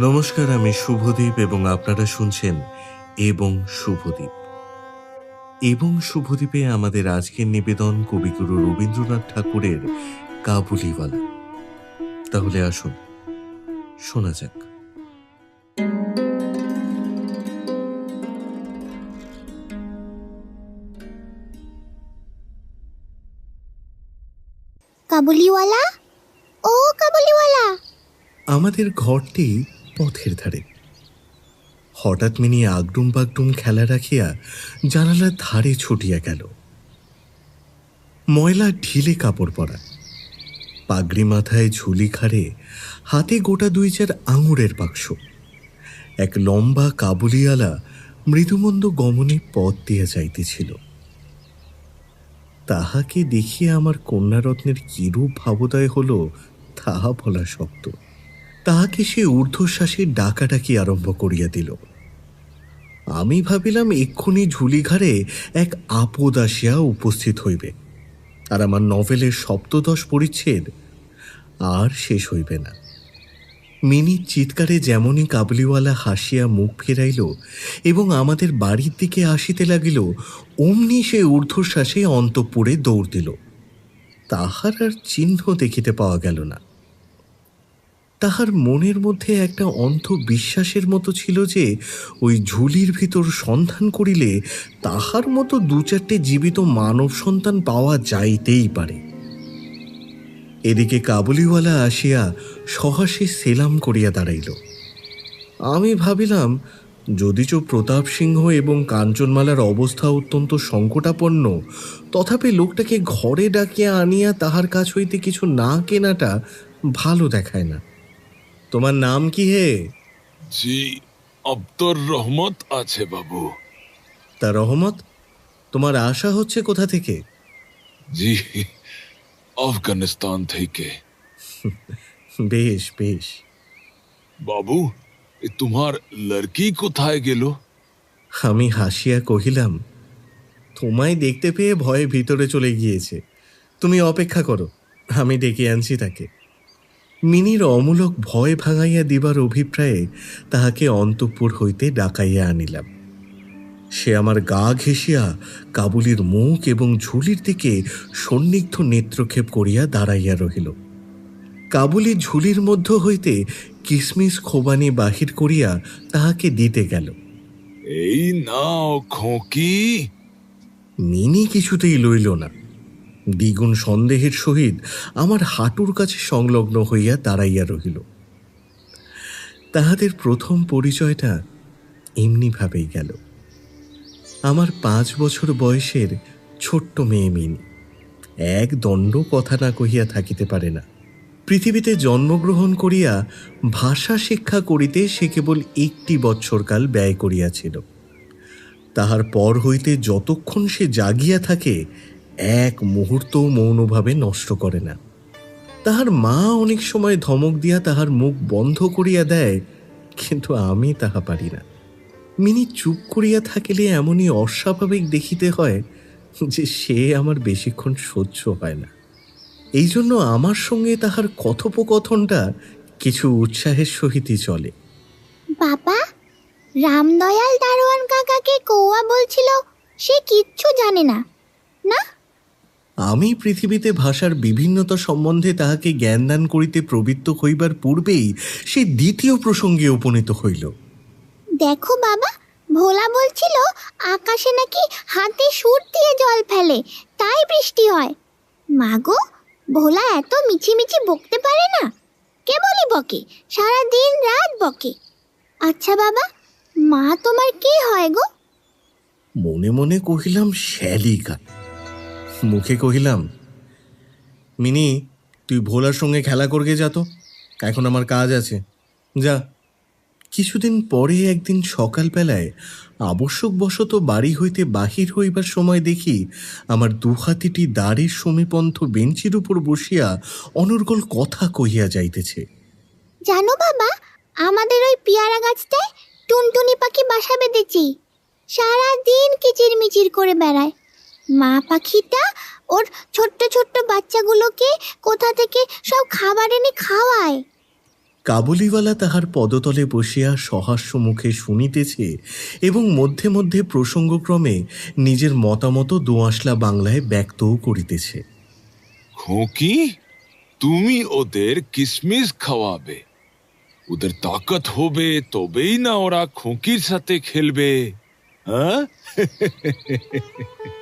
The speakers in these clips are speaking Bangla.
নমস্কার আমি শুভদীপ এবং আপনারা শুনছেন এবং শুভদীপ। এবং শুভদীপে আমাদের আজকের নিবেদন কবিগুরু রবীন্দ্রনাথ ঠাকুরের কাবুলিওয়ালা। তাহলে আসুন শোনা যাক। কাবুলিওয়ালা? ও কাবুলিওয়ালা! আমাদের ঘরটি পথের ধারে। হঠাৎ মিনি আগডুম বাগডুম খেলা রাখিয়া জানালার ধারে ছুটিয়া গেল। ময়লা ঢিলে কাপড় পরা। পাগড়ি মাথায় ঝুলি খাড়ে হাতে গোটা দুই চার আঙুরের বাক্স। এক লম্বা কাবুলিওয়ালা মৃদুমন্দ গমনে পথ দিয়া যাইতেছিল। তাহাকে দেখিয়া আমার কন্যারত্নের কিরূপ ভাবোদয় হল তাহা বলা শক্ত। তাহাকে সে ঊর্ধ্বশ্বাসে ডাকাডাকি আরম্ভ করিয়া দিল? আমি ভাবিলাম এক্ষুনি ঝুলিঘাড়ে এক আপদ আসিয়া উপস্থিত হইবে, আর আমার নভেলের সপ্তদশ পরিচ্ছেদ আর শেষ হইবে না। মিনির চিৎকারে যেমনই কাবলিওয়ালা হাসিয়া মুখ ফেরাইল এবং আমাদের বাড়ির দিকে আসিতে লাগিল, অমনি সে ঊর্ধ্বশ্বাসে অন্তঃপুরে দৌড় দিল। তাহার আর চিহ্ন দেখিতে পাওয়া গেল না। তাহার মনের মধ্যে একটা অন্ধ বিশ্বাসের মতো ছিল যে, ওই ঝুলির ভিতর সন্ধান করিলে তাহার মতো দু চারটে জীবিত মানব সন্তান পাওয়া যাইতেই পারে। এদিকে কাবুলিওয়ালা আসিয়া সহাসে সেলাম করিয়া দাঁড়াইল। আমি ভাবিলাম, যদিচ প্রতাপ সিংহ এবং কাঞ্চনমালার অবস্থা অত্যন্ত সংকটাপন্ন, তথাপি লোকটাকে ঘরে ডাকিয়া আনিয়া তাহার কাছ হইতে কিছু না কেনাটা ভালো দেখায় না। তোমার নাম কি হে? জি আব্দুর রহমত আছে বাবু। তা রহমত তোমার আশা হচ্ছে কোথা থেকে? জি আফগানিস্তান থেকে। বেশ বেশ। বাবু তোমার লড়কি কোথায় গেল? আমি হাসিয়া কহিলাম তোমায় দেখতে পেয়ে ভয়ে ভিতরে চলে গিয়েছে। তুমি অপেক্ষা করো আমি ডেকে আনছি তাকে। মিনির অমূলক ভয় ভাঙাইয়া দিবার অভিপ্রায়ে তাহাকে অন্তঃপুর হইতে ডাকাইয়া আনিলাম। সে আমার গা ঘেঁষিয়া কাবুলির মুখ এবং ঝুলির দিকে সন্নিগ্ধ নেত্রক্ষেপ করিয়া দাঁড়াইয়া রহিল। কাবুলি ঝুলির মধ্য হইতে কিসমিস খোবানি বাহির করিয়া তাহাকে দিতে গেল। এই নাও খোকি। মিনি কিছুতেই লইল না। দ্বিগুণ সন্দেহের সহিত আমার হাঁটুর কাছে সংলগ্ন হইয়া দাঁড়াইয়া রহিল। তাহাদের প্রথম পরিচয়টা এমনিভাবেই গেল। আমার পাঁচ বছর বয়সের ছোট্ট মেয়ে মিনি। এক দণ্ড কথা না কহিয়া থাকিতে পারে না। পৃথিবীতে জন্মগ্রহণ করিয়া ভাষা শিক্ষা করিতে সে কেবল একটি বৎসরকাল ব্যয় করিয়াছিল। তাহার পর হইতে যতক্ষণ সে জাগিয়া থাকে এক মুহূর্ত মৌনভাবে নষ্ট করে না। তাহার মা অনেক সময় ধমক দিয়া তাহার মুখ বন্ধ করিয়া দেয়, কিন্তু আমি তাহা পারি না। মিনি চুপ করিয়া থাকিলে এমনই অস্বাভাবিক দেখিতে হয় যে সে আমার বেশিক্ষণ সহ্য হয় না। এই জন্য আমার সঙ্গে তাহার কথোপকথনটা কিছু উৎসাহের সহিতই চলে। বাবা, রামদয়াল দারোয়ান কাকাকে কৌয়া বলছিল, সে কিচ্ছু জানে না। না? আমি পৃথিবীতে ভাষার বিভিন্নতা সম্বন্ধে তাহাকে জ্ঞানদান করিতে প্রবৃত্ত হইবার পূর্বেই সে দ্বিতীয় প্রসঙ্গে উপনীত হইল। দেখো বাবা ভোলা বলছিল আকাশে নাকি হাতে সুর দিয়ে জল ফেলে তাই বৃষ্টি হয়। মাগো ভোলা এত মিছিমিছি বকতে পারে না। কেবলই বকে? সারা দিন রাত বকে। আচ্ছা বাবা মা তোমার কি হয় গো? মনে মনে কহিলাম শ্যালিকা মুখে কহিলাম, মিনি, তুই ভোলার সঙ্গে খেলা করগে যা তো। এখন আমার কাজ আছে। যা। কিছুদিন পরে একদিন সকালবেলায় আবশ্যকবশত বাড়ি হইতে বাহির হইবার সময় দেখি আমার দুহাতিটি দাঁড়ের সমীপন্থ বেঞ্চির উপর বসিয়া অনর্গল কথা কহিয়া যাইতেছে। জানো বাবা, আমাদের ওই পেয়ারা গাছটায় টুনটুনি পাখি বাসা বেঁধেছি। সারা দিন কিচিরমিচির করে বেড়ায়। মা পাখিটা ওর ছোট্ট ছোট্ট বাচ্চাগুলোকে কোথা থেকে সব খাবার এনে খাওয়ায়? কাবুলিওয়ালা তাহার পদতলে বসিয়া সহাস্য মুখে শুনিতেছে এবং মধ্যে মধ্যে প্রসঙ্গক্রমে নিজের মতামত দোআঁশলা বাংলায় ব্যক্তও করিতেছে। খোকি তুমি ওদের কিসমিস খাওয়াবে। ওদের তাকত হবে তবেই না ওরা খোকির সাথে খেলবে। হ্যাঁ?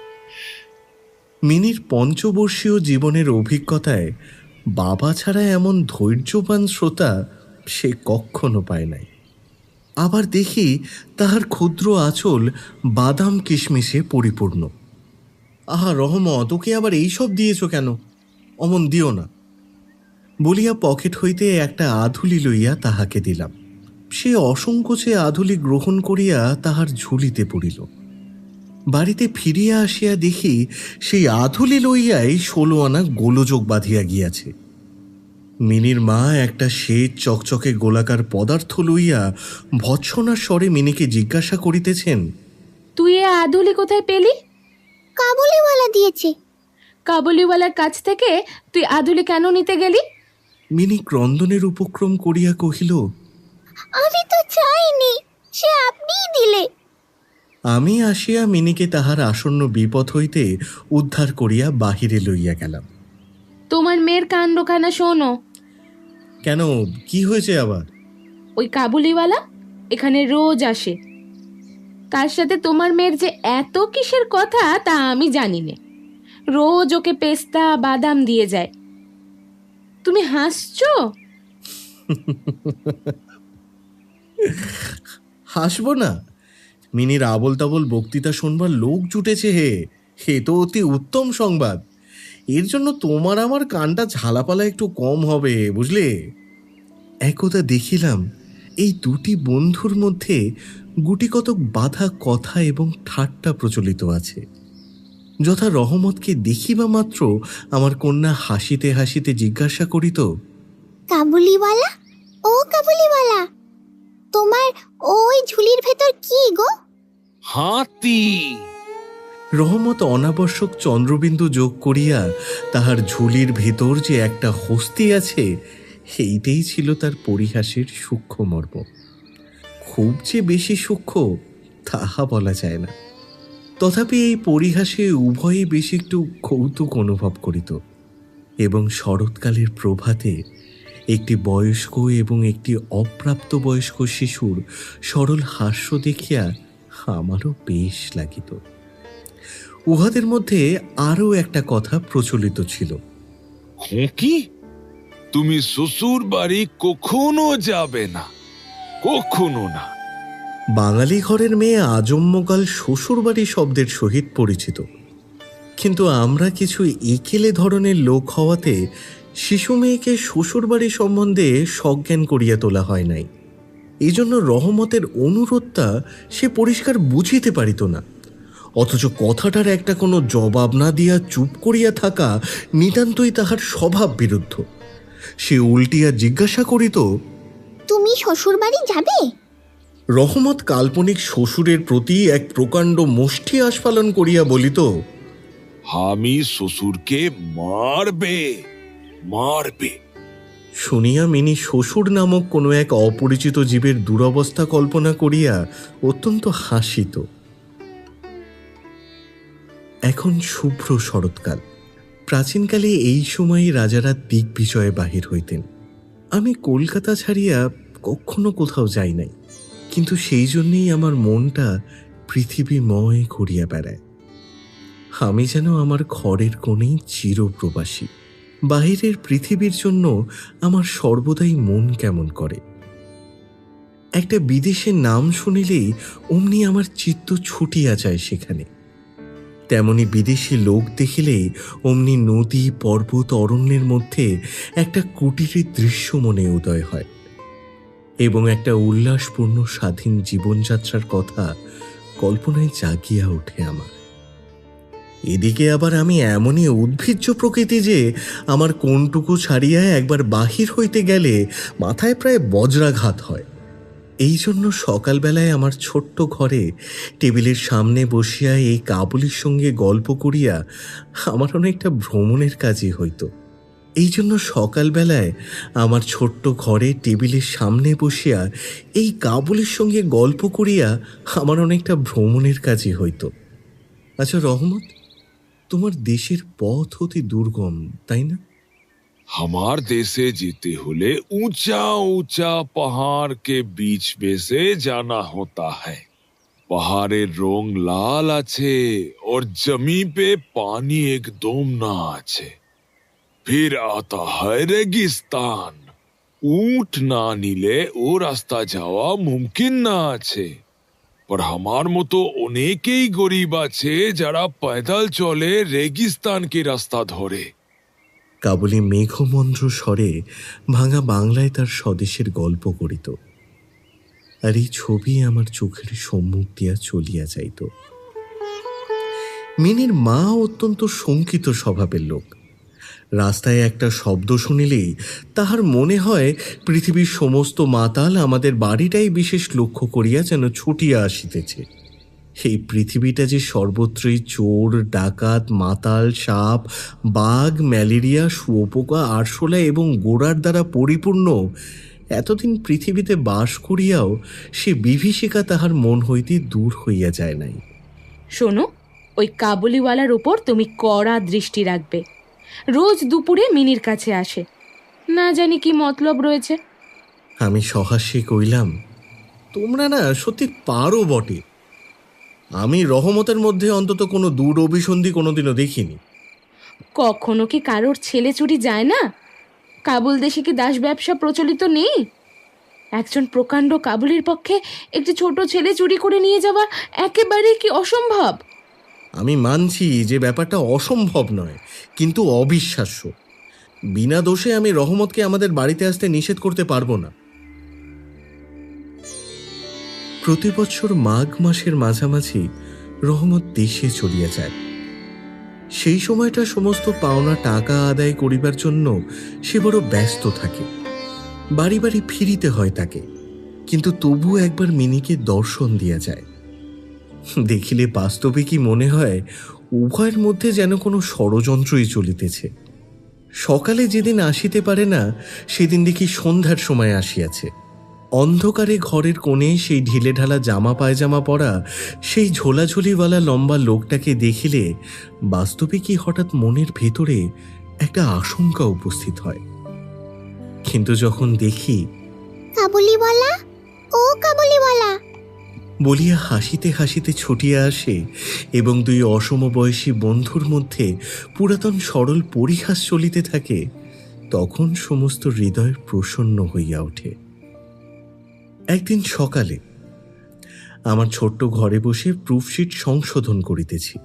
মিনির পঞ্চবর্ষীয় জীবনের অভিজ্ঞতায় বাবা ছাড়া এমন ধৈর্যবান শ্রোতা সে কখনো পায় নাই। আবার দেখি তাহার ক্ষুদ্র আঁচল বাদাম কিশমিশে পরিপূর্ণ। আহা রহমত, ওকে আবার এইসব দিয়েছ কেন? অমন দিও না। বলিয়া পকেট হইতে একটা আধুলি লইয়া তাহাকে দিলাম। সে অসংকোচে আধুলি গ্রহণ করিয়া তাহার ঝুলিতে পড়িল। বাড়িতে ফিরিয়া আসিয়া দেখি সেই আধুলি লইয়াই ষোলো আনা গোলযোগ বাঁধিয়া গিয়াছে। মিনির মা একটা শ্বেত চকচকে গোলাকার পদার্থ লইয়া ভৎসনার স্বরে মিনিকে জিজ্ঞাসা করিতেছেন তুই এ আদুলি কোথায় পেলি? কাবুলিওয়ালা দিয়েছে। কাবুলিওয়ালার কাছ থেকে তুই আদুলি কেন নিতে গেলি? মিনি ক্রন্দনের উপক্রম করিয়া কহিল আমি তো চাইনি সে আপনিই দিলে। আমি আসিয়া মিনিকে তাহার আসন্ন বিপদ হইতে উদ্ধার করিয়া বাহিরে লইয়া গেলাম। তোমার মেয়ের কাণ্ডখানা শোনো। কেন? কি হয়েছে আবার? ওই কাবুলিওয়ালা এখানে রোজ আসে। তার সাথে তোমার মেয়ের যে এত কিসের কথা তা আমি জানি না রোজ ওকে পেস্তা বাদাম দিয়ে যায়। তুমি হাসছো? হাসবো না। মিনির আবল তাবল বক্তৃতা শুনবার লোক জুটেছে হে। হে তো অতি উত্তম সংবাদ। এর জন্য তোমার আমার কানটা ঝালাপালা একটু কম হবে, বুঝলে? একদা দেখিলাম এই দুটি বন্ধুর মধ্যে গুটি কতক বাধা কথা এবং ঠাট্টা প্রচলিত আছে। যথা রহমতকে দেখিবা মাত্র আমার কন্যা হাসিতে হাসিতে জিজ্ঞাসা করিত, কাবুলিওয়ালা? ও কাবুলিওয়ালা! তোমার ওই ঝুলির ভেতর কি গো? হাতি। রহমত অনাবশ্যক চন্দ্রবিন্দু যোগ করিয়া তাহার ঝুলির ভেতর যে একটা হস্তি আছে সেইটাই ছিল তার পরিহাসের সূক্ষ্ম মর্ম খুব যে বেশি সূক্ষ্ম তাহা বলা যায় না। তথাপি এই পরিহাসে উভয়ে বেশি একটু কৌতুক অনুভব করিত এবং শরৎকালের প্রভাতে একটি বয়স্ক এবং একটি অপ্রাপ্ত বয়স্ক শিশুর সরল হাস্য দেখিয়া আমারও বেশ লাগিত। উহাদের মধ্যে আরও একটা কথা প্রচলিত ছিল। খোকি তুমি শ্বশুর বাড়ি কখনো যাবে না কখনো না। বাঙালি ঘরের মেয়ে আজম্মকাল শ্বশুরবাড়ি শব্দের সহিত পরিচিত। কিন্তু আমরা কিছু একেলে ধরনের লোক হওয়াতে শিশু মেয়েকে শ্বশুরবাড়ি সম্বন্ধে সজ্ঞান করিয়া তোলা হয় নাই। এই জন্য রহমতের অনুরোধটা সে পরিষ্কার বুঝিতে পারিত না। অথচ কথাটার একটা কোনো জবাব না দিয়া চুপ করিয়া থাকা নিতান্তই তাহার স্বভাব বিরুদ্ধ। সে উল্টিয়া জিজ্ঞাসা করিত তুমি শ্বশুর বাড়ি যাবে? রহমত কাল্পনিক শ্বশুরের প্রতি এক প্রকাণ্ড মুষ্টি আস্ফালন করিয়া বলিত আমি শ্বশুরকে মারবে। মারবে। শুনিয়া মিনি শ্বশুর নামক কোনো এক অপরিচিত জীবের দুরবস্থা কল্পনা করিয়া অত্যন্ত হাসিত। এখন শুভ্র শরৎকাল। প্রাচীনকালে এই সময়ে রাজারা দিগ্বিজয়ে বাহির হইতেন। আমি কলকাতা ছাড়িয়া কখনো কোথাও যাই নাই, কিন্তু সেই জন্যেই আমার মনটা পৃথিবীময় ঘুরিয়া বেড়ায়। আমি যেন আমার ঘরের কোণেই চিরপ্রবাসী। বাহিরের পৃথিবীর জন্য আমার সর্বদাই মন কেমন করে। একটা বিদেশের নাম শুনিলেই অমনি আমার চিত্ত ছুটিয়া যায় সেখানে। তেমনি বিদেশি লোক দেখিলেই অমনি নদী, পর্বত, অরণ্যের মধ্যে একটা কুটিরের দৃশ্য মনে উদয় হয় এবং একটা উল্লাসপূর্ণ স্বাধীন জীবনযাত্রার কথা কল্পনায় জাগিয়া ওঠে আমার। এদিকে আবার আমি এমনই উদ্ভিজ্জ প্রকৃতি যে আমার কোনটুকু ছাড়িয়া একবার বাহির হইতে গেলে মাথায় প্রায় বজ্রাঘাত হয়। এই জন্য সকালবেলায় আমার ছোট্ট ঘরে টেবিলের সামনে বসিয়া এই কাবুলির সঙ্গে গল্প করিয়া আমার অনেকটা ভ্রমণের কাজই হইত। এই জন্য সকালবেলায় আমার ছোট্ট ঘরে টেবিলের সামনে বসিয়া এই কাবুলির সঙ্গে গল্প করিয়া আমার অনেকটা ভ্রমণের কাজই হইতো। আচ্ছা রহমত তোমার দেশের পথ অতি দুর্গম, তাই না? আমার দেশে যেতে হলে উঁচা উঁচা পাহাড়কে के बीच জানা হতা হয় পাহাড়ের রং লাল আছে ওর জমি পে পানি একদম না আছে। ফির আতা হয় রেগিস্তান। উট না নিলে ও রাস্তা যাওয়া মুমকিন না আছে। আর আমার মতো অনেকেই গরিব আছে যারা পয়দাল চলে রেগিস্তানকে রাস্তা ধরে কাবুলি মেঘমন্ত্র স্বরে ভাঙা বাংলায় তার স্বদেশের গল্প করিত। আর এই ছবি আমার চোখের সম্মুখ দিয়া চলিয়া যাইত। মিনের মা অত্যন্ত শঙ্কিত স্বভাবের লোক। রাস্তায় একটা শব্দ শুনিলেই তাহার মনে হয়, পৃথিবীর সমস্ত মাতাল আমাদের বাড়িটাই বিশেষ লক্ষ্য করিয়া যেন ছুটিয়া আসিতেছে। এই পৃথিবীটা যে সর্বত্রই চোর, ডাকাত, মাতাল, সাপ, বাঘ, ম্যালেরিয়া, শুয়োপোকা, আরশোলা এবং গোড়ার দ্বারা পরিপূর্ণ, এতদিন পৃথিবীতে বাস করিয়াও সে বিভীষিকা তাহার মন হইতে দূর হইয়া যায় নাই। শোনো, ওই কাবুলিওয়ালার ওপর তুমি কড়া দৃষ্টি রাখবে। রোজ দুপুরে মিনির কাছে আসে। না জানি কি মতলব রয়েছে। আমি সহাস্যে কইলাম তোমরা না সত্যি পারো বটে। আমি রহমতের মধ্যে অন্তত কোনো দূর অভিসন্ধি কোনোদিনও দেখিনি। কখনো কি কারোর ছেলে চুরি যায় না? কাবুল দেশে কি দাস ব্যবসা প্রচলিত নেই? একজন প্রকাণ্ড কাবুলির পক্ষে একটি ছোট ছেলে চুরি করে নিয়ে যাওয়া একেবারেই কি অসম্ভব? আমি মানছি যে ব্যাপারটা অসম্ভব নয়। কিন্তু অবিশ্বাস্য। বিনা দোষে আমি রহমতকে আমাদের বাড়িতে আসতে নিষেধ করতে পারব না। প্রতি বছর মাঘ মাসের মাঝামাঝি রহমত দেশে চলিয়া যায়। সেই সময়টা সমস্ত পাওনা টাকা আদায় করিবার জন্য সে বড় ব্যস্ত থাকে। বাড়ি বাড়ি ফিরিতে হয় তাকে, কিন্তু তবু একবার মিনিকে দর্শন দিয়া যায়। দেখিলে বাস্তবে কি মনে হয় উভয়ের মধ্যে যেন কোনো ষড়যন্ত্রই চলিতেছে। সকালে যেদিন আসিতে পারে না, সেদিন দেখি সন্ধ্যার সময় আসিয়াছে। অন্ধকারে ঘরের কোণে সেই ঢিলে ঢালা জামা পায়জামা পরা, সেই ঝোলাঝুলিওয়ালা লম্বা লোকটাকে দেখিলে বাস্তবে কি হঠাৎ মনের ভেতরে একটা আশঙ্কা উপস্থিত হয়। কিন্তু যখন দেখি কাবুলিওয়ালা? ও কাবুলিওয়ালা! বলিয়া হাসিতে হাসিতে ছুটিয়া আসে এবং দুই অসমবয়সী বন্ধুর মধ্যে পুরাতন সরল পরিহাস চলিতে থাকে, তখন সমস্ত হৃদয় প্রসন্ন হইয়া ওঠে। একদিন সকালে আমার ছোট্ট ঘরে বসে প্রুফশিট সংশোধন করিতেছি।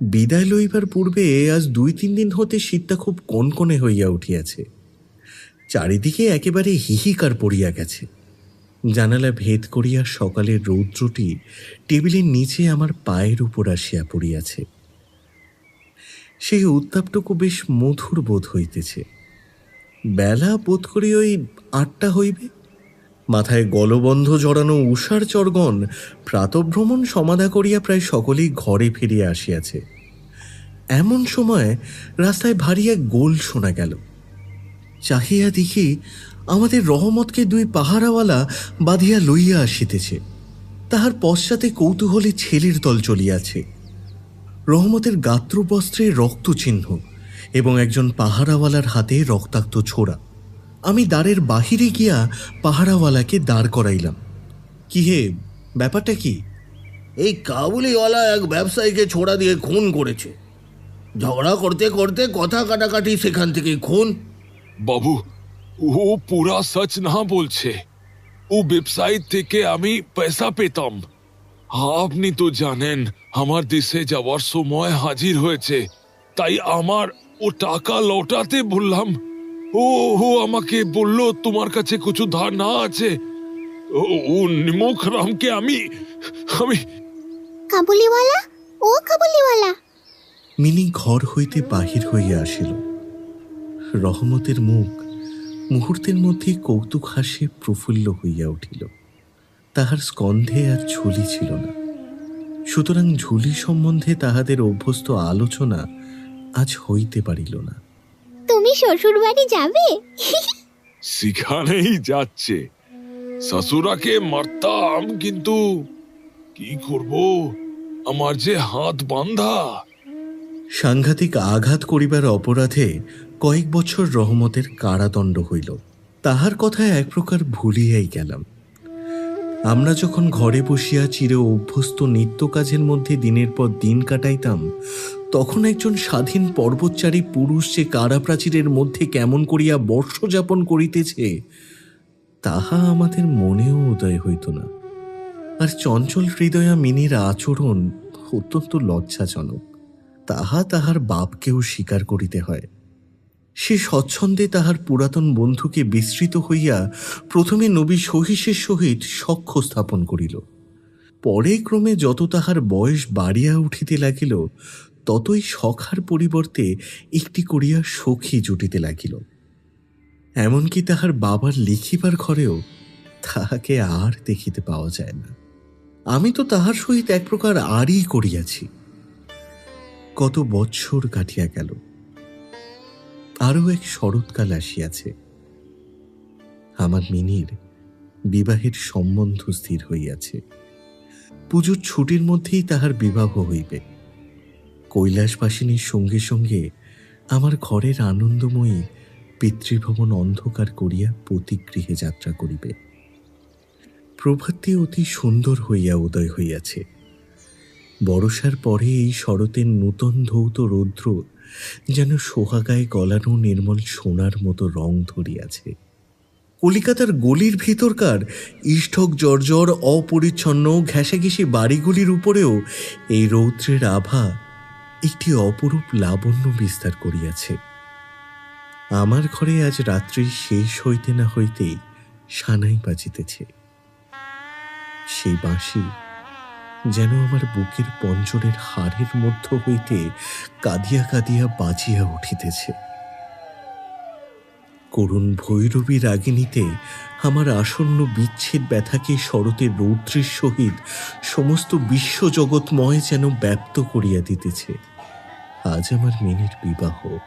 বিদায় লইবার পূর্বে আজ দুই তিন দিন হতে শীতটা খুব কনকনে হইয়া উঠিয়াছে। চারিদিকে একেবারে হিহিকার পড়িয়া গেছে। জানালা ভেদ করিয়া সকালের রৌদ্রটি টেবিলের নিচে আমার পায়ের উপর আসিয়া পড়িয়াছে। সেই উত্তাপটুকু বেশ মধুর বোধ হইতেছে। বেলা বোধ করি ওই আটটা হইবে। মাথায় গলবন্ধ জড়ানো উষার চর্গণ প্রাতভ্রমণ সমাধা করিয়া প্রায় সকলেই ঘরে ফিরিয়া আসিয়াছে। এমন সময় রাস্তায় ভারী এক গোল শোনা গেল। চাহিয়া দেখি আমাদের রহমতকে দুই পাহারাওয়ালা বাঁধিয়া লইয়া আসিতেছে। তাহার পশ্চাতে কৌতূহলে ছেলের দল চলিয়াছে। রহমতের গাত্রবস্ত্রে রক্তচিহ্ন এবং একজন পাহারাওয়ালার হাতে রক্তাক্ত ছোড়া। আমি দ্বারের বাহিরে গিয়া পাহারাওয়ালাকে দাঁড় করাইলাম। কি হে ব্যাপারটা কি? এই কাবুলিওয়ালা এক ব্যবসায়ীকে ছোড়া দিয়ে খুন করেছে। ঝগড়া করতে করতে কথা কাটাকাটি সেখান থেকে খুন। বাবু ও পুরা সচ না বলছে। ও ওয়েবসাইট থেকে আমি পয়সা পেতাম। আপনি তো জানেন আমার দেশে যাওয়ার সময় হাজির হয়েছে। তাই আমার ও টাকা লৌটাতে বললাম ও ও আমাকে বলল তোমার কাছে কিছু ধার না আছে। ও ও নিমুখ রামকে আমি আমি কাবুলিওয়ালা ও কাবুলিওয়ালা। মিনি ঘর হইতে বাহির হইয়া আসিল। রহমতের মুখ মুহূর্তের মধ্যে কৌতুক হাসে প্রফুল্ল হইয়া উঠিল। তাহার স্কন্ধে আর ঝুলি ছিল না। সুতরাং ঝুলি সম্বন্ধে তাহাদের অভ্যস্ত আলোচনা আজ হইতে পারিল না। তুমি শ্বশুর বাড়ি যাবে? সেখানেই যাচ্ছে। শ্বশুরাকে মারতাম কিন্তু কি করব? আমার যে হাত বান্ধা সাংঘাতিক আঘাত করিবার অপরাধে কয়েক বছর রহমতের কারাদণ্ড হইল। তাহার কথায় এক প্রকার ভুলিয়াই গেলাম। আমরা যখন ঘরে বসিয়া চিরে অভ্যস্ত নিত্য কাজের মধ্যে দিনের পর দিন কাটাইতাম, তখন একজন স্বাধীন পর্বতচারী পুরুষ যে কারাপ্রাচীরের মধ্যে কেমন করিয়া বর্ষযাপন করিতেছে, তাহা আমাদের মনেও উদয় হইত না। আর চঞ্চল হৃদয়া মিনির আচরণ অত্যন্ত লজ্জাজনক। তাহা তাহার বাপকেও স্বীকার করিতে হয়। সে স্বচ্ছন্দে তাহার পুরাতন বন্ধুকে বিস্তৃত হইয়া প্রথমে নবী সহিসের সহিত সখ্য স্থাপন করিল। পরে ক্রমে যত তাহার বয়স বাড়িয়া উঠিতে লাগিল, ততই সখার পরিবর্তে একটি করিয়া সখী জুটিতে লাগিল। এমনকি তাহার বাবার লিখিবার ঘরেও তাহাকে আর দেখিতে পাওয়া যায় না। আমি তো তাহার সহিত এক প্রকার আরই করিয়াছি। কত বৎসর কাটিয়া গেল। আরও এক শরৎকাল আসিয়াছে। আমার মিনির বিবাহের সম্বন্ধ স্থির হইয়াছে। পুজোর ছুটির মধ্যেই তাহার বিবাহ হইবে। কৈলাসবাসিনীর সঙ্গে সঙ্গে আমার ঘরের আনন্দময়ী পিতৃভবন অন্ধকার করিয়া প্রতিগৃহে যাত্রা করিবে। প্রভাতটি অতি সুন্দর হইয়া উদয় হইয়াছে। বরষার পরে এই শরতের নূতন ধৌত রৌদ্র যেন সোহাগায় গলানো নির্মল সোনার মতো রং ধরিয়াছে। কলিকাতার গলির ভিতরকার ইষ্টক জর্জর অপরিচ্ছন্ন ঘেঁষাঘেঁষি বাড়িগুলির উপরেও এই রৌদ্রের আভা একটি অপরূপ লাবণ্য বিস্তার করিয়াছে। আমার ঘরে আজ রাত্রি শেষ হইতে না হইতেই সানাই বাজিতেছে। সেই বাঁশি যেন আমার বুকের পঞ্জরের হাড়ের মধ্য হইতে কাঁদিয়া কাঁদিয়া বাজিয়া উঠিতেছে। করুণ ভৈরবী রাগিনীতে আমার আসন্ন বিচ্ছেদ ব্যথাকে শরতের রৌদ্রের সহিত সমস্ত বিশ্বজগৎময় যেন ব্যপ্ত করিয়া দিতেছে। আজ আমার মিনির বিবাহ।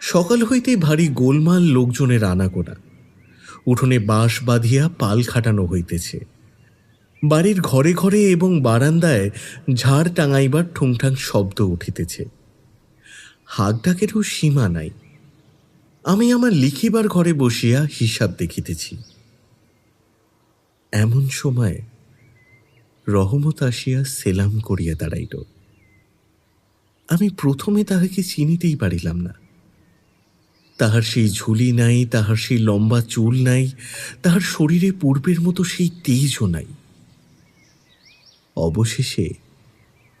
সকাল হইতেই ভারী গোলমাল লোকজনের আনাগোনা। উঠোনে বাঁশ বাঁধিয়া পাল খাটানো হইতেছে। বাড়ির ঘরে ঘরে এবং বারান্দায় ঝাড় টাঙাইবার ঠুংঠাং শব্দ উঠিতেছে। হাক ডাকেরও সীমা নাই। আমি আমার লিখিবার ঘরে বসিয়া হিসাব দেখিতেছি। এমন সময় রহমত আসিয়া সেলাম করিয়া দাঁড়াইল। আমি প্রথমে তাহাকে চিনিতেই পারিলাম না। তাহার সেই ঝুলি নাই, তাহার সেই লম্বা চুল নাই, তাহার শরীরে পূর্বের মতো সেই তেজও নাই। অবশেষে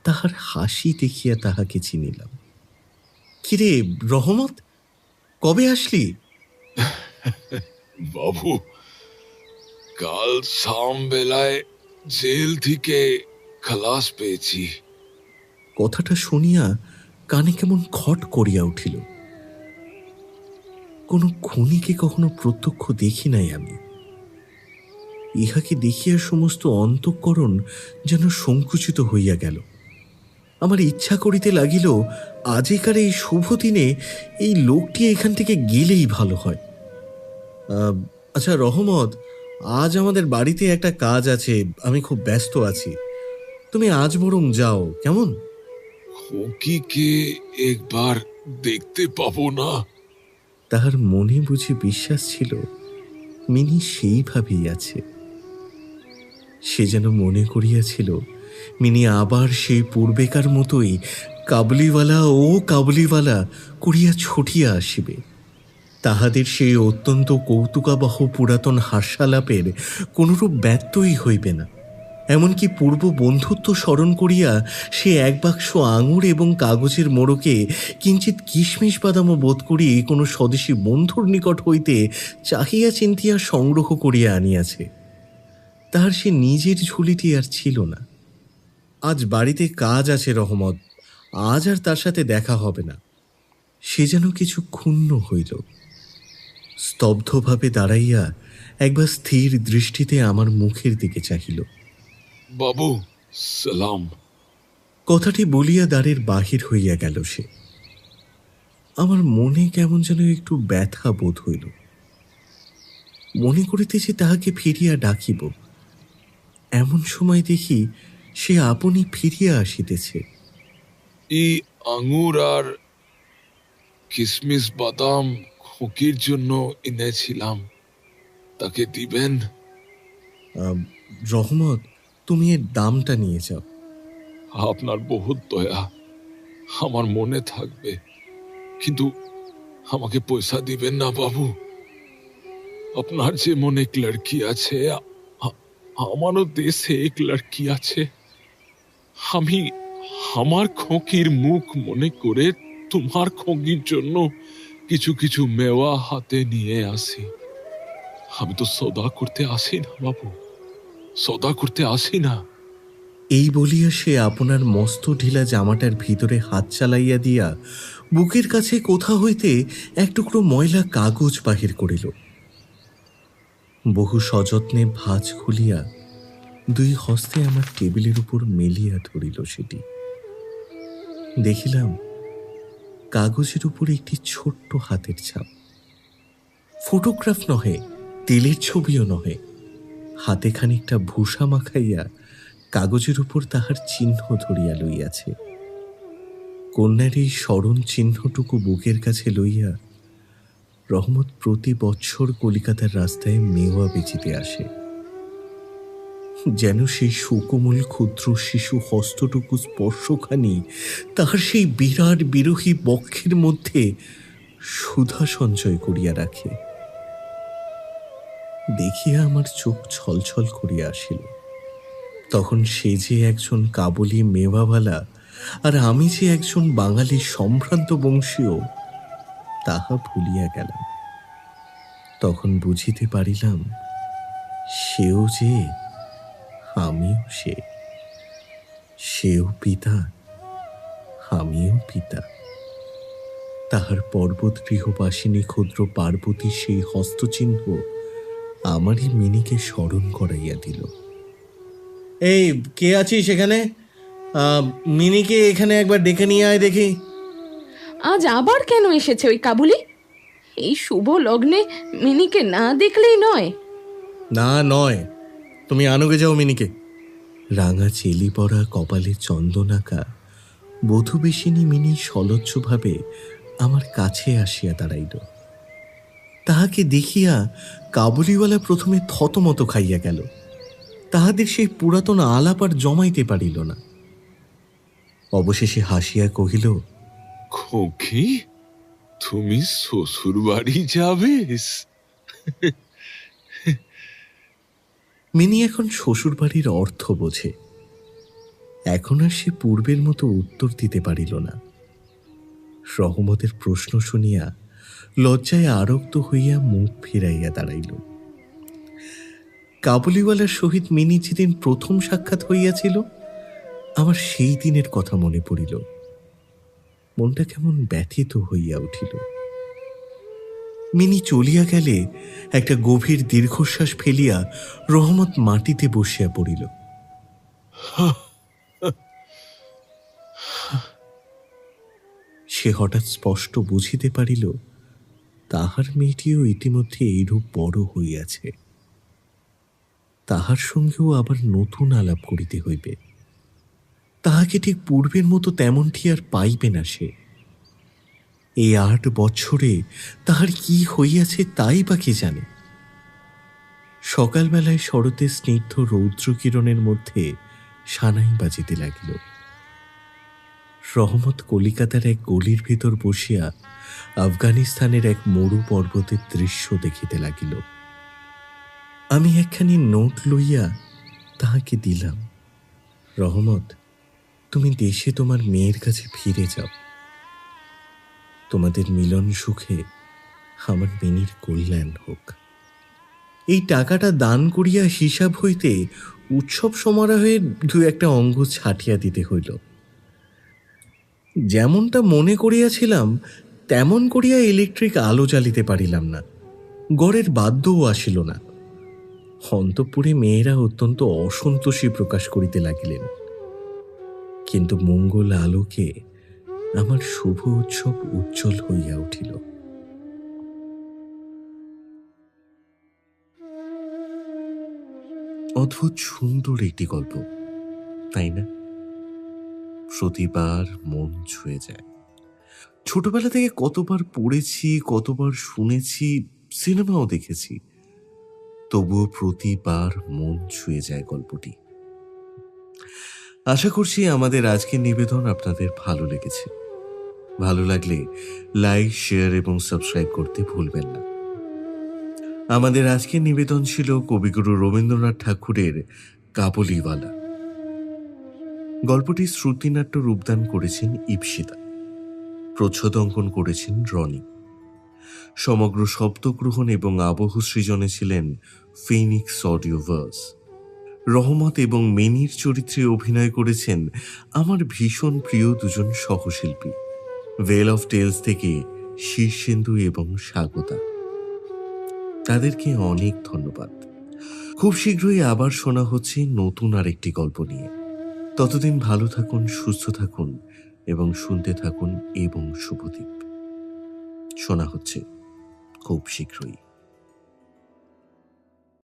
তাহার হাসি দেখিয়া তাহাকে চিনিলাম। কিরে রহমত কবে আসলি? বাবু কাল শাম বেলায় জেল থেকে খালাস পেয়েছি। কথাটা শুনিয়া কানে কেমন খট করিয়া উঠিল। কোনো খুনিকে কখনো প্রত্যক্ষ দেখি নাই আমি। ইহাকে দেখিয়া সমস্ত অন্তঃকরণ যেন সংকুচিত হইয়া গেল। আমার ইচ্ছা করিতে লাগিল আজিকার এই শুভ দিনে এই লোকটি এখান থেকে গেলেই ভালো হয়। আচ্ছা রহমত আজ আমাদের বাড়িতে একটা কাজ আছে আমি খুব ব্যস্ত আছি। তুমি আজ বরং যাও কেমন? খুকিকে একবার দেখতে পাবো না। তাহার মনে বুঝি বিশ্বাস ছিল মিনি সেইভাবেই আছে। সে যেন মনে করিয়াছিল, মিনি আবার সেই পূর্বেকার মতোই কাবলিওয়ালা ও কাবলিওয়ালা করিয়া ছুটিয়া আসিবে। তাহাদের সেই অত্যন্ত কৌতুকাবহ পুরাতন হাস্যালাপের কোনরূপ ব্যত্যই হইবে না। এমনকি পূর্ব বন্ধুত্ব স্মরণ করিয়া সে এক বাক্স আঙুর এবং কাগজের মোড়কে কিঞ্চিত কিশমিশ বাদামও বোধ করি কোনো স্বদেশী বন্ধুর নিকট হইতে চাহিয়া চিন্তিয়া সংগ্রহ করিয়া আনিয়াছে। তাহার সে নিজের ঝুলিটি আর ছিল না। আজ বাড়িতে কাজ আছে রহমত আজ আর তার সাথে দেখা হবে না। সে যেন কিছু ক্ষুণ্ণ হইল। স্তব্ধভাবে দাঁড়াইয়া একবার স্থির দৃষ্টিতে আমার মুখের দিকে চাহিল। বাবু সালাম। কথাটি বলিয়া দ্বারের বাহির হইয়া গেল সে। আমার মনে কেমন যেন একটু ব্যথা বোধ হইল। মনে করিতেছে তাহাকে ফিরিয়া ডাকিব। এমন সময় দেখি সে আপনি ফিরিয়া আসিতেছে। এই আঙুর আর কিসমিস বাদাম খুকির জন্য এনেছিলাম। তাকে দিবেন? রহমত তুমি এর দামটা নিয়ে যাও। আপনার বহুত দয়া। আমার মনে থাকবে। কিন্তু আমাকে পয়সা দিবেন না বাবু। আপনার যে মনে এক লড়কি আছে আমারও দেশে এক লড়কি আছে। আমি আমার খোকির মুখ মনে করে তোমার খোকির জন্য কিছু কিছু মেওয়া হাতে নিয়ে আসি। আমি তো সদা করতে আসি না, বাবু। সদা করতে আসি না। এই বলিয়া সে আপনার মস্ত ঢিলা জামাটার ভিতরে হাত চালাইয়া দিয়া বুকের কাছে কোথা হইতে এক টুকরো ময়লা কাগজ বাহির করিল। বহু সযত্নে ভাঁজ খুলিয়া দুই হস্তে আমার টেবিলের উপর মেলিয়া ধরিল সেটি। দেখিলাম, কাগজের উপর একটি ছোট্ট হাতের ছাপ। ফটোগ্রাফ নহে, তেলের ছবিও নহে। হাতে খানিকটা ভূষা মাখাইয়া কাগজের উপর তাহার চিহ্ন ধরিয়া লইয়াছে। কন্যার এই স্মরণ চিহ্নটুকু বুকের কাছে লইয়া রহমত প্রতি বছর কলিকাতার রাস্তায় মেওয়া বেচিতে আসে। যেন সেই সুকোমল ক্ষুদ্র শিশু হস্তটুকু স্পর্শখানি তাহার সেই বিরাট বিরোহী বক্ষের মধ্যে সুধা সঞ্চয় করিয়া রাখে। দেখিয়া আমার চোখ ছলছল করিয়া আসিল। তখন সে যে একজন কাবুলি মেওয়াওয়ালা আর আমি যে একজন বাঙালি সম্ভ্রান্ত বংশীয় তাহা ভুলিয়া গেলাম। তখন বুঝিতে পারিলাম, সেও যে আমিও সে। সেও পিতা, আমিও পিতা। তাহার পর্বত গৃহবাসিনী ক্ষুদ্র পার্বতী সেই হস্তচিহ্ন আমারই মিনিকে স্মরণ করাইয়া দিল। এই, কে আছিস এখানে? মিনিকে এখানে একবার ডেকে নিয়ে আয় দেখি। আজ আবার কেন এসেছে ওই কাবুলি? এই শুভ লগ্নে মিনিকে না দেখলেই নয়। না, নয়। তুমি আনুগে যাও মিনিকে। রাঙা চেলি পরা কপালে চন্দনাকা বধূবেশিনী মিনি সলজ্জভাবে আমার কাছে আসিয়া দাঁড়াইল। তাহাকে দেখিয়া কাবুলিওয়ালা প্রথমে থতমত খাইয়া গেল। তাহাদের সেই পুরাতন আলাপ আর জমাইতে পারিল না। অবশেষে হাসিয়া কহিল খোকি, তুমি শ্বশুর বাড়ি যাবেস। মিনি এখন শ্বশুরবাড়ির অর্থ বোঝে। এখন আর সে পূর্বের মতো উত্তর দিতে পারিল না। রহমতের প্রশ্ন শুনিয়া লজ্জায় আরক্ত হইয়া মুখ ফিরাইয়া দাঁড়াইল। কাবুলিওয়ালার সহিত মিনি যেদিন প্রথম সাক্ষাৎ হইয়াছিল আমার সেই দিনের কথা মনে পড়িল। মনটা কেমন ব্যথিত হইয়া উঠিল। মিনি চলিয়া গেলে একটা গভীর দীর্ঘশ্বাস ফেলিয়া রহমত মাটিতে বসিয়া পড়িল। সে হঠাৎ স্পষ্ট বুঝিতে পারিল, তাহার মেয়েটিও ইতিমধ্যে এইরূপ বড় হইয়াছে। তাহার সঙ্গেও আবার নতুন আলাপ করিতে হইবে। তাহাকে ঠিক পূর্বের মতো তেমনটি আর পাইবে না সে। এই আট বছরে তাহার কি হইয়াছে তাই বা কে জানে? সকালবেলায় শরতের স্নিগ্ধ রৌদ্রকিরণের মধ্যে সানাই বাজিতে লাগিল। রহমত কলিকাতার এক গলির ভিতর বসিয়া আফগানিস্তানের এক মরু পর্বতের দৃশ্য দেখিতে লাগিল। আমি একখানি নোট লইয়া তাহাকে দিলাম। রহমত তুমি দেশে তোমার মেয়ের কাছে ফিরে যাও। তোমাদের মিলন সুখে আমার মিনির কল্যাণ হোক। এই টাকাটা দান করিয়া হিসাব হইতে উৎসব সমারোহের দু একটা অঙ্গ ছাটিয়া দিতে হইল। যেমনটা মনে করিয়াছিলাম, তেমন করিয়া ইলেকট্রিক আলো জ্বালিতে পারিলাম না। গড়ের বাদ্যও আসিল না। অন্তপুরে মেয়েরা অত্যন্ত অসন্তোষী প্রকাশ করিতে লাগিলেন। কিন্তু মঙ্গল আলোকে আমার শুভ উৎসব উজ্জ্বল হইয়া উঠিল। অদ্ভুত সুন্দর একটি গল্প, তাই না? প্রতিবার মন ছুঁয়ে যায়। ছোটবেলা থেকে কতবার পড়েছি, কতবার শুনেছি, সিনেমাও দেখেছি, তবুও প্রতিবার মন ছুঁয়ে যায় গল্পটি। আশা করছি আমাদের আজকের নিবেদন আপনাদের ভালো লেগেছে। ভালো লাগলে লাইক, শেয়ার এবং সাবস্ক্রাইব করতে ভুলবেন না। আমাদের আজকের নিবেদন ছিল কবিগুরু রবীন্দ্রনাথ ঠাকুরের কাবুলিওয়ালা। গল্পটি শ্রুতিনাট্য রূপদান করেছেন ইপসিতা। প্রচ্ছদ অঙ্কন করেছেন রনি। সমগ্র শব্দগ্রহণ এবং আবহ সৃজনে ছিলেন ফিনিক্স অডিওভার্স রহমত এবং মেনির চরিত্রে অভিনয় করেছেন আমার ভীষণ প্রিয় দুজন সহশিল্পী। ভেল অফ টেলস থেকে শীর্ষেন্দু এবং স্বাগতা। তাদেরকে অনেক ধন্যবাদ। খুব শীঘ্রই আবার শোনা হচ্ছে নতুন আরেকটি গল্প নিয়ে। ততদিন ভালো থাকুন, সুস্থ থাকুন এবং শুনতে থাকুন এবং শুভদ্বীপ শোনা হচ্ছে খুব শীঘ্রই।